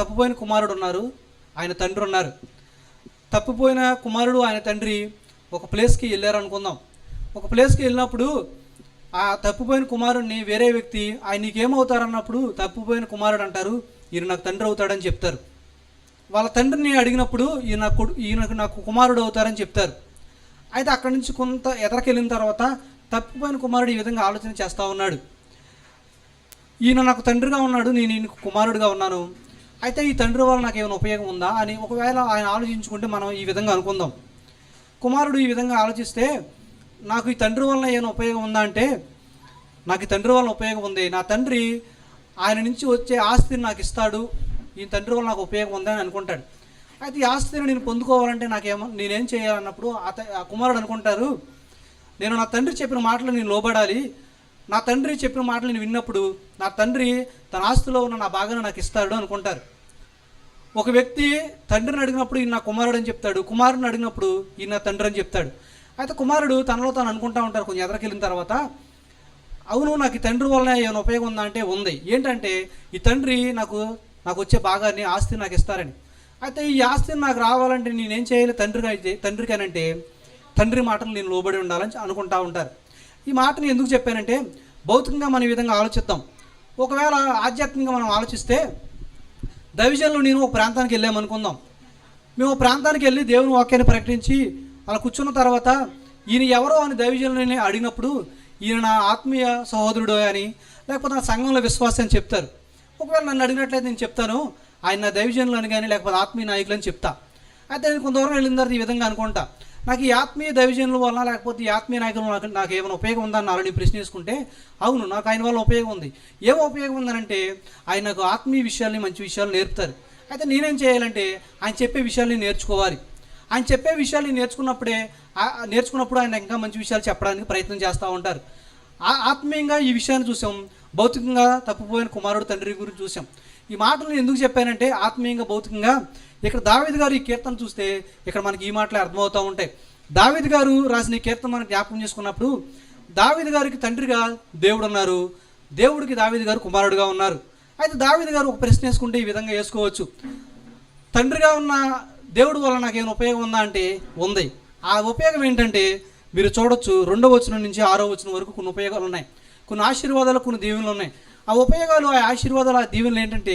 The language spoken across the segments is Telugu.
తప్పిపోయిన కుమారుడు ఉన్నారు ఆయన తండ్రి ఉన్నారు తప్పిపోయిన కుమారుడు ఆయన తండ్రి ఒక ప్లేస్కి వెళ్ళారు అనుకుందాం ఒక ప్లేస్కి వెళ్ళినప్పుడు ఆ తప్పిపోయిన కుమారుడిని వేరే వ్యక్తి ఆయన నీకేమవుతారన్నప్పుడు తప్పిపోయిన కుమారుడు అంటారు ఈయన నాకు తండ్రి అవుతాడని చెప్తారు. వాళ్ళ తండ్రిని అడిగినప్పుడు ఈయన కొడు ఈయనకు నాకు కుమారుడు అవుతారని చెప్తారు. అయితే అక్కడి నుంచి కొంత ఎదరకెళ్ళిన తర్వాత తప్పిపోయిన కుమారుడు ఈ విధంగా ఆలోచన చేస్తూ ఉన్నాడు. ఈయన నాకు తండ్రిగా ఉన్నాడు నేను ఈయనకు కుమారుడిగా ఉన్నాను. అయితే ఈ తండ్రి వల్ల నాకు ఏమైనా ఉపయోగం ఉందా అని ఒకవేళ ఆయన ఆలోచించుకుంటే మనం ఈ విధంగా అనుకుందాం. కుమారుడు ఈ విధంగా ఆలోచిస్తే నాకు ఈ తండ్రి వలన ఏమైనా ఉపయోగం ఉందా అంటే నాకు ఈ తండ్రి వలన ఉపయోగం ఉంది. నా తండ్రి ఆయన నుంచి వచ్చే ఆస్తిని నాకు ఇస్తాడు. ఈ తండ్రి వల్ల నాకు ఉపయోగం ఉందని అనుకుంటాడు. అయితే ఈ ఆస్తిని నేను పొందుకోవాలంటే నాకేమో నేనేం చేయాలన్నప్పుడు అత ఆ కుమారుడు అనుకుంటారు నేను నా తండ్రి చెప్పిన మాటలు నేను లోబడాలి. నా తండ్రి చెప్పిన మాటలు నేను విన్నప్పుడు నా తండ్రి తన ఆస్తిలో ఉన్న నా భాగాన్ని నాకు ఇస్తాడు అనుకుంటారు. ఒక వ్యక్తి తండ్రిని అడిగినప్పుడు ఈయన నా కుమారుడు అని చెప్తాడు. కుమారుడిని అడిగినప్పుడు ఈయన నా తండ్రి అని చెప్తాడు. అయితే కుమారుడు తనలో తాను అనుకుంటా ఉంటారు కొంచెం ఎదరకెళ్ళిన తర్వాత అవును నాకు ఈ తండ్రి వలన ఏమైనా ఉపయోగం ఉందా అంటే ఉంది. ఏంటంటే ఈ తండ్రి నాకు నాకు వచ్చే భాగాన్ని ఆస్తి నాకు ఇస్తారని. అయితే ఈ ఆస్తిని నాకు రావాలంటే నేనేం చేయాలి? తండ్రిగా అయితే తండ్రికేనంటే తండ్రి మాటలు నేను లోబడి ఉండాలని అనుకుంటా ఉంటారు. ఈ మాటని ఎందుకు చెప్పానంటే భౌతికంగా మనం ఈ విధంగా ఆలోచిద్దాం ఒకవేళ ఆధ్యాత్మికంగా మనం ఆలోచిస్తే దైవజనులు నేను ఒక ప్రాంతానికి వెళ్ళామనుకుందాం మేము ఒక ప్రాంతానికి వెళ్ళి దేవుని వాక్యాన్ని ప్రకటించి అలా కూర్చున్న తర్వాత ఈయన ఎవరో అని దైవజనులని అడిగినప్పుడు ఈయన నా ఆత్మీయ సహోదరుడు అని లేకపోతే నా సంఘంలో విశ్వాసం అని చెప్తారు. ఒకవేళ నన్ను అడిగినట్లయితే నేను చెప్తాను ఆయన నా దైవజనులు అని కానీ లేకపోతే ఆత్మీయ నాయకులు అని చెప్తా. అయితే నేను కొంత దూరం వెళ్ళిన తర్వాత ఈ విధంగా అనుకుంటా. నాకు ఈ ఆత్మీయ దైవజనుల వల్ల లేకపోతే ఈ ఆత్మీయ నాయకుల నాకు నాకు ఏమైనా ఉపయోగం ఉందని నాలో ప్రశ్న వేసుకుంటే అవును నాకు ఆయన వల్ల ఉపయోగం ఉంది. ఏం ఉపయోగం ఉందనంటే ఆయన నాకు ఆత్మీయ విషయాల్ని మంచి విషయాలు నేర్పుతారు. అయితే నేనేం చేయాలంటే ఆయన చెప్పే విషయాల్ని నేర్చుకోవాలి. ఆయన చెప్పే విషయాల్ని నేర్చుకున్నప్పుడే నేర్చుకున్నప్పుడు ఆయన ఇంకా మంచి విషయాలు చెప్పడానికి ప్రయత్నం చేస్తూ ఉంటారు. ఆత్మీయంగా ఈ విషయాన్ని చూసాం. భౌతికంగా తప్పిపోయిన కుమారుడు తండ్రి గురించి చూసాం. ఈ మాటలు ఎందుకు చెప్పానంటే ఆత్మీయంగా భౌతికంగా ఇక్కడ దావేది గారు ఈ కీర్తన చూస్తే ఇక్కడ మనకి ఈ మాటలే అర్థమవుతూ ఉంటాయి. దావేది గారు రాసిన కీర్తన మనం జ్ఞాపకం చేసుకున్నప్పుడు దావేది గారికి తండ్రిగా దేవుడు ఉన్నారు. దేవుడికి దావేది గారు కుమారుడుగా ఉన్నారు. అయితే దావేది గారు ఒక ప్రశ్న వేసుకుంటే ఈ విధంగా వేసుకోవచ్చు. తండ్రిగా ఉన్న దేవుడు వల్ల నాకు ఏమైనా ఉపయోగం ఉందా అంటే ఉంది. ఆ ఉపయోగం ఏంటంటే మీరు చూడొచ్చు రెండో వచనం నుంచి ఆరో వచనం వరకు కొన్ని ఉపయోగాలు ఉన్నాయి. కొన్ని ఆశీర్వాదాలు కొన్ని దీవెనలు ఉన్నాయి. ఆ ఉపయోగాలు ఆ ఆశీర్వాదాలు ఆ దీవెనలు ఏంటంటే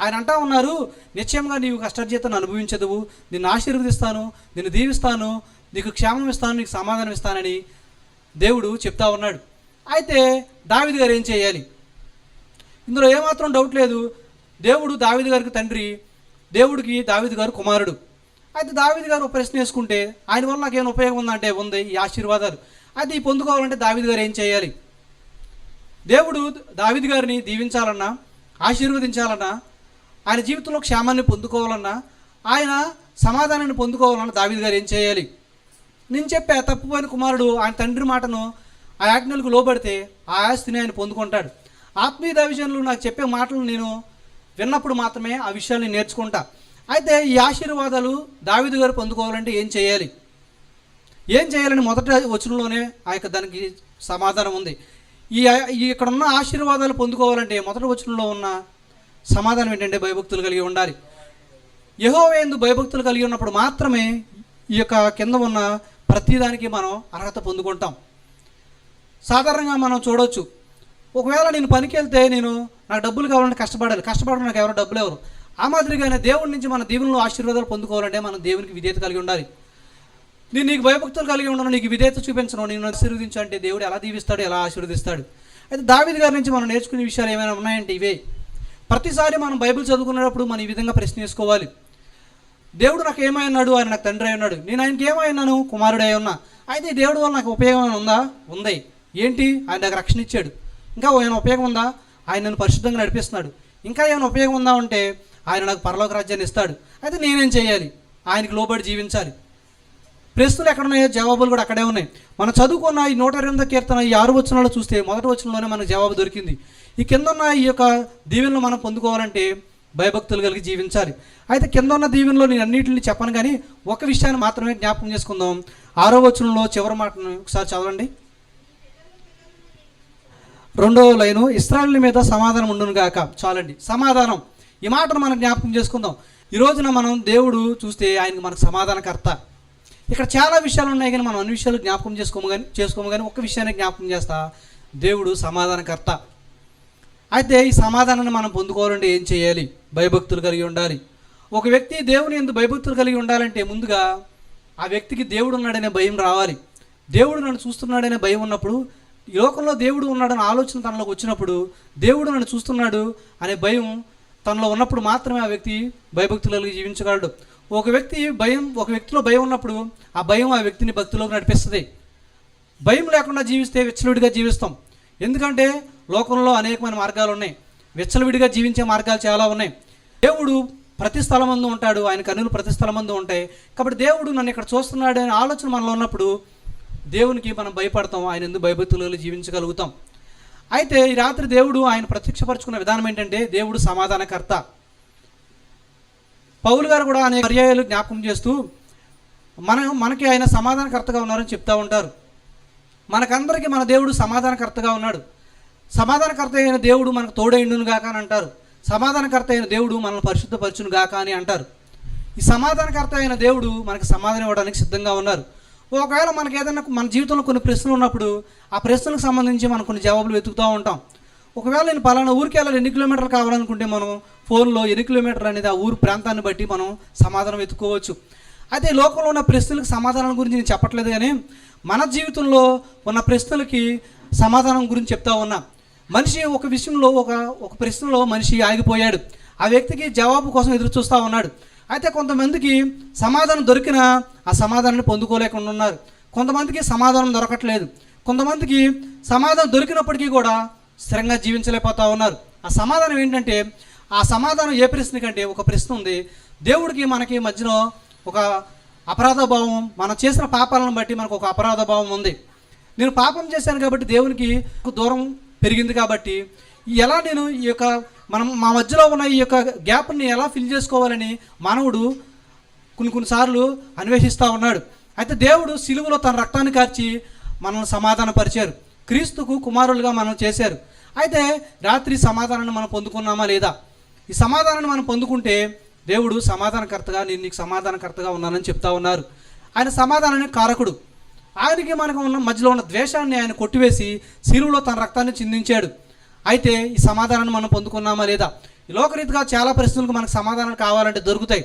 ఆయన అంటా ఉన్నారు నిశ్చయంగా నీవు కష్టజీతాన్ని అనుభవించదువు. నిన్ను ఆశీర్వదిస్తాను నిన్ను దీవిస్తాను నీకు క్షేమం ఇస్తాను నీకు సమాధానం ఇస్తానని దేవుడు చెప్తా ఉన్నాడు. అయితే దావిది గారు ఏం చేయాలి? ఇందులో ఏమాత్రం డౌట్ లేదు. దేవుడు దావిది గారికి తండ్రి దేవుడికి దావిది గారు కుమారుడు. అయితే దావిది గారు ఒక ప్రశ్న వేసుకుంటే ఆయన వల్ల నాకేమైనా ఉపయోగం ఉందంటే ఉంది ఈ ఆశీర్వాదాలు. అయితే ఈ పొందుకోవాలంటే దావిది గారు ఏం చేయాలి? దేవుడు దావిది గారిని దీవించాలన్నా ఆశీర్వదించాలన్నా ఆయన జీవితంలో క్షేమాన్ని పొందుకోవాలన్నా ఆయన సమాధానాన్ని పొందుకోవాలన్నా దావిది గారు ఏం చేయాలి? నేను చెప్పే తప్పుపోయిన కుమారుడు ఆయన తండ్రి మాటను ఆ ఆజ్ఞలకు లోబడితే ఆ ఆస్తిని ఆయన పొందుకుంటాడు. ఆత్మీయ దైవజనులు నాకు చెప్పే మాటలు నేను విన్నప్పుడు మాత్రమే ఆ విషయాల్ని నేర్చుకుంటా. అయితే ఈ ఆశీర్వాదాలు దావిదు గారు పొందుకోవాలంటే ఏం చేయాలి? ఏం చేయాలని మొదట వచనంలోనే ఆ యొక్క దానికి సమాధానం ఉంది. ఈ ఈ ఇక్కడ ఉన్న ఆశీర్వాదాలు పొందుకోవాలంటే మొదటి వచనంలో ఉన్న సమాధానం ఏంటంటే భయభక్తులు కలిగి ఉండాలి. యహోవేందు భయభక్తులు కలిగి ఉన్నప్పుడు మాత్రమే ఈ యొక్క కింద ఉన్న ప్రతిదానికి మనం అర్హత పొందుకుంటాం. సాధారణంగా మనం చూడవచ్చు ఒకవేళ నేను పనికి వెళ్తే నేను నాకు డబ్బులు కావాలంటే కష్టపడాలి. కష్టపడడం నాకు ఎవరో? డబ్బులు ఎవరు? ఆ మాదిరిగానే దేవుడి నుంచి మన దీవెనలో ఆశీర్వాదాలు పొందుకోవాలంటే మనం దేవునికి విధేయత కలిగి ఉండాలి. నేను నీకు భయభక్తులు కలిగి ఉండను నీకు విధేయత చూపించను నేను ఆశీర్వదించు అంటే దేవుడు ఎలా దీవిస్తాడు ఎలా ఆశీర్వదిస్తాడు? అయితే దావిది గారి నుంచి మనం నేర్చుకునే విషయాలు ఏమైనా ఉన్నాయంటే ఇవే. ప్రతిసారి మనం బైబిల్ చదువుకునేటప్పుడు మనం ఈ విధంగా ప్రశ్న చేసుకోవాలి దేవుడు నాకు ఏమై ఉన్నాడు? ఆయన నాకు తండ్రి అయి ఉన్నాడు. నేను ఆయనకి ఏమై ఉన్నాను? కుమారుడై ఉన్నా. అయితే ఈ దేవుడు వల్ల నాకు ఉపయోగం ఉందా? ఉంది. ఏంటి? ఆయన నాకు రక్షణ ఇచ్చాడు. ఇంకా ఏమైనా ఉపయోగం ఉందా? ఆయన నన్ను పరిశుద్ధంగా నడిపిస్తున్నాడు. ఇంకా ఏమైనా ఉపయోగం ఉందా? అంటే ఆయన నాకు పరలోక రాజ్యాన్ని ఇస్తాడు. అయితే నేనేం చేయాలి? ఆయనకి లోబడి జీవించాలి. ప్రశ్నలు ఎక్కడ ఉన్నాయో జవాబులు కూడా అక్కడే ఉన్నాయి. మనం చదువుకున్న ఈ నూట ఎనిమిదో కీర్తన ఈ ఆరు వచనాలు చూస్తే మొదటి వచనంలోనే మనకు జవాబు దొరికింది. ఈ కింద ఉన్న ఈ యొక్క దీవెనలు మనం పొందుకోవాలంటే భయభక్తులు కలిగి జీవించాలి. అయితే కింద ఉన్న దీవెనలో నేను అన్నింటిని చెప్పను కానీ ఒక విషయాన్ని మాత్రమే జ్ఞాపకం చేసుకుందాం. ఆరో వచనంలో చివరి మాటను ఒకసారి చదవండి. రెండవ లైను ఇస్రాయల్ మీద సమాధానం ఉండును గాక. చాలండి. సమాధానం. ఈ మాటను మనం జ్ఞాపకం చేసుకుందాం. ఈ రోజున మనం దేవుడు చూస్తే ఆయనకు మనకు సమాధానకర్త. ఇక్కడ చాలా విషయాలు ఉన్నాయి కానీ మనం అన్ని విషయాలు జ్ఞాపకం చేసుకోము కానీ చేసుకోము కానీ ఒక్క విషయాన్ని జ్ఞాపకం చేస్తా. దేవుడు సమాధానకర్త. అయితే ఈ సమాధానాన్ని మనం పొందుకోవాలంటే ఏం చేయాలి? భయభక్తులు కలిగి ఉండాలి. ఒక వ్యక్తి దేవుని ఎందుకు భయభక్తులు కలిగి ఉండాలంటే ముందుగా ఆ వ్యక్తికి దేవుడు ఉన్నాడనే భయం రావాలి. దేవుడు నన్ను చూస్తున్నాడనే భయం ఉన్నప్పుడు ఈ లోకంలో దేవుడు ఉన్నాడనే ఆలోచన తనలోకి వచ్చినప్పుడు దేవుడు నన్ను చూస్తున్నాడు అనే భయం తనలో ఉన్నప్పుడు మాత్రమే ఆ వ్యక్తి భయభక్తులు కలిగి జీవించగలడు. ఒక వ్యక్తి భయం ఒక వ్యక్తిలో భయం ఉన్నప్పుడు ఆ భయం ఆ వ్యక్తిని భక్తిలోకి నడిపిస్తుంది. భయం లేకుండా జీవిస్తే విచ్చలవిడిగా జీవిస్తాం. ఎందుకంటే లోకంలో అనేకమైన మార్గాలు ఉన్నాయి విచ్చలవిడిగా జీవించే మార్గాలు చాలా ఉన్నాయి. దేవుడు ప్రతి స్థలమందు ఉంటాడు. ఆయన కన్నులు ప్రతి స్థలమందు ఉంటాయి. కాబట్టి దేవుడు నన్ను ఇక్కడ చూస్తున్నాడు అనే ఆలోచన మనలో ఉన్నప్పుడు దేవునికి మనం భయపడతాం. ఆయన ఎందుకు భయభక్తులు జీవించగలుగుతాం? అయితే ఈ రాత్రి దేవుడు ఆయన ప్రత్యక్షపరచుకున్న విధానం ఏంటంటే దేవుడు సమాధానకర్త. పౌలు గారు కూడా అనేక పర్యాయాలు జ్ఞాపకం చేస్తూ మన మనకి ఆయన సమాధానకర్తగా ఉన్నారని చెప్తూ ఉంటారు. మనకందరికీ మన దేవుడు సమాధానకర్తగా ఉన్నాడు. సమాధానకర్త అయిన దేవుడు మనకు తోడైండును గాక అని అంటారు. సమాధానకర్త అయిన దేవుడు మనల్ని పరిశుద్ధపరచును గాక అని అంటారు. ఈ సమాధానకర్త అయిన దేవుడు మనకు సమాధానం ఇవ్వడానికి సిద్ధంగా ఉన్నారు. ఒకవేళ మనకి ఏదైనా మన జీవితంలో కొన్ని ప్రశ్నలు ఉన్నప్పుడు ఆ ప్రశ్నలకు సంబంధించి మనం కొన్ని జవాబులు వెతుకుతూ ఉంటాం. ఒకవేళ నేను పలానా ఊరికి వెళ్ళాలి ఎన్ని కిలోమీటర్లు కావాలనుకుంటే మనం ఫోన్లో ఎన్ని కిలోమీటర్లు అనేది ఆ ఊరు ప్రాంతాన్ని బట్టి మనం సమాధానం వెతుక్కోవచ్చు. అయితే లోకంలో ఉన్న ప్రశ్నలకు సమాధానం గురించి నేను చెప్పట్లేదు కానీ మన జీవితంలో ఉన్న ప్రశ్నలకి సమాధానం గురించి చెప్తా ఉన్నా. మనిషి ఒక విషయంలో ఒక ఒక ప్రశ్నలో మనిషి ఆగిపోయాడు. ఆ వ్యక్తికి జవాబు కోసం ఎదురు చూస్తూ ఉన్నాడు. అయితే కొంతమందికి సమాధానం దొరికినా ఆ సమాధానాన్ని పొందుకోలేకుండా ఉన్నారు. కొంతమందికి సమాధానం దొరకట్లేదు. కొంతమందికి సమాధానం దొరికినప్పటికీ కూడా స్థిరంగా జీవించలేకపోతా ఉన్నారు. ఆ సమాధానం ఏంటంటే ఆ సమాధానం ఏ ప్రశ్న కంటే ఒక ప్రశ్న ఉంది. దేవుడికి మనకి మధ్యలో ఒక అపరాధ భావం మనం చేసిన పాపాలను బట్టి మనకు ఒక అపరాధ భావం ఉంది. నేను పాపం చేశాను కాబట్టి దేవునికి దూరం పెరిగింది కాబట్టి ఎలా నేను ఈ యొక్క మనం మా మధ్యలో ఉన్న ఈ యొక్క గ్యాప్ని ఎలా ఫిల్ చేసుకోవాలని మానవుడు కొన్ని కొన్నిసార్లు అన్వేషిస్తూ ఉన్నాడు. అయితే దేవుడు సిలువలో తన రక్తాన్ని కార్చి మనల్ని సమాధానపరిచారు. క్రీస్తుకు కుమారులుగా మనం చేశారు. అయితే రాత్రి సమాధానాన్ని మనం పొందుకున్నామా లేదా? ఈ సమాధానాన్ని మనం పొందుకుంటే దేవుడు సమాధానకర్తగా నేను నీకు సమాధానకర్తగా ఉన్నానని చెప్తా ఉన్నారు. ఆయన సమాధానానికి కారకుడు. ఆయనకి మనకు ఉన్న మధ్యలో ఉన్న ద్వేషాన్ని ఆయన కొట్టివేసి శిరువులో తన రక్తాన్ని చిందించాడు. అయితే ఈ సమాధానాన్ని మనం పొందుకున్నామా లేదా? ఈ లోకరీతిగా చాలా ప్రశ్నలకు మనకు సమాధానం కావాలంటే దొరుకుతాయి.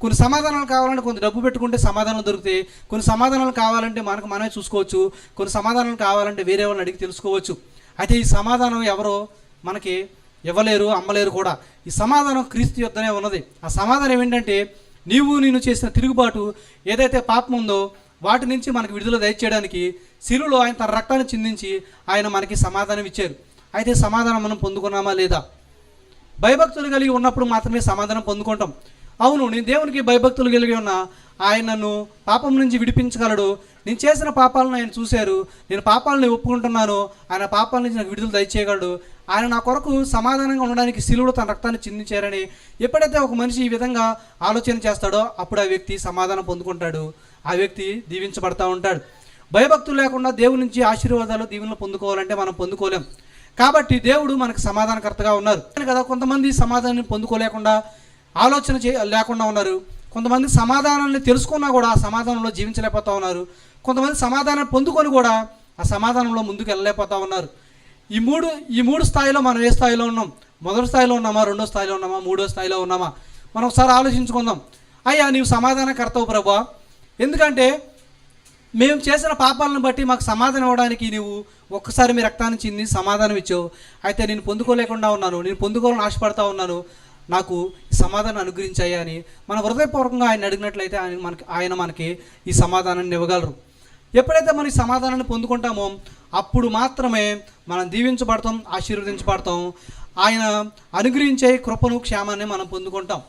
కొన్ని సమాధానాలు కావాలంటే కొంత డబ్బు పెట్టుకుంటే సమాధానాలు దొరుకుతాయి. కొన్ని సమాధానాలు కావాలంటే మనకు మనమే చూసుకోవచ్చు. కొన్ని సమాధానాలు కావాలంటే వేరే వాళ్ళని అడిగి తెలుసుకోవచ్చు. అయితే ఈ సమాధానం ఎవరో మనకి ఇవ్వలేరు అమ్మలేరు కూడా. ఈ సమాధానం క్రీస్తు యొద్దనే ఉన్నది. ఆ సమాధానం ఏంటంటే నీవు నేను చేసిన తిరుగుబాటు ఏదైతే పాపం ఉందో వాటి నుంచి మనకు విడుదల దయచేయడానికి శిలులో ఆయన తన రక్తాన్ని చిందించి ఆయన మనకి సమాధానం ఇచ్చారు. అయితే సమాధానం మనం పొందుకున్నామా లేదా? భయభక్తులు కలిగి ఉన్నప్పుడు మాత్రమే సమాధానం పొందుకుంటాం. అవును నేను దేవునికి భయభక్తులు కలిగి ఉన్నా ఆయన నన్ను పాపం నుంచి విడిపించగలడు. నేను చేసిన పాపాలను ఆయన చూశారు. నేను పాపాలను ఒప్పుకుంటున్నాను. ఆయన పాపాల నుంచి నాకు విడుదల దయచేయగలడు. ఆయన నా కొరకు సమాధానంగా ఉండడానికి శిలువుడు తన రక్తాన్ని చిందించారని ఎప్పుడైతే ఒక మనిషి ఈ విధంగా ఆలోచన చేస్తాడో అప్పుడు ఆ వ్యక్తి సమాధానం పొందుకుంటాడు. ఆ వ్యక్తి దీవించబడతా ఉంటాడు. భయభక్తులు లేకుండా దేవుడి నుంచి ఆశీర్వాదాలు దీవెనలు పొందుకోవాలంటే మనం పొందుకోలేం. కాబట్టి దేవుడు మనకు సమాధానకర్తగా ఉన్నారు. కదా కొంతమంది సమాధానాన్ని పొందుకోలేకుండా ఆలోచన చే లేకుండా ఉన్నారు. కొంతమంది సమాధానాన్ని తెలుసుకున్నా కూడా ఆ సమాధానంలో జీవించలేకపోతా ఉన్నారు. కొంతమంది సమాధానం పొందుకొని కూడా ఆ సమాధానంలో ముందుకు వెళ్ళలేకపోతా ఉన్నారు. ఈ మూడు ఈ మూడు స్థాయిలో మనం ఏ స్థాయిలో ఉన్నాం? మొదటి స్థాయిలో ఉన్నామా? రెండో స్థాయిలో ఉన్నామా? మూడో స్థాయిలో ఉన్నామా? మనం ఒకసారి ఆలోచించుకుందాం. అయ్యా నీవు సమాధానకర్తవు ప్రభా. ఎందుకంటే మేము చేసిన పాపాలను బట్టి మాకు సమాధానం ఇవ్వడానికి నీవు ఒక్కసారి మీ రక్తాన్ని చింది సమాధానం ఇచ్చావు. అయితే నేను పొందుకోలేకుండా ఉన్నాను. నేను పొందుకోవాలని ఆశపడతా ఉన్నాను. నాకు సమాధానం అనుగ్రహించాయా అని మన హృదయపూర్వకంగా ఆయన అడిగినట్లయితే ఆయన మనకి ఆయన మనకి ఈ సమాధానాన్ని ఇవ్వగలరు. ఎప్పుడైతే మనం ఈ సమాధానాన్ని పొందుకుంటామో అప్పుడు మాత్రమే మనం దీవించబడతాం ఆశీర్వదించబడతాం. ఆయన అనుగ్రహించే కృపను క్షేమాన్ని మనం పొందుకుంటాం.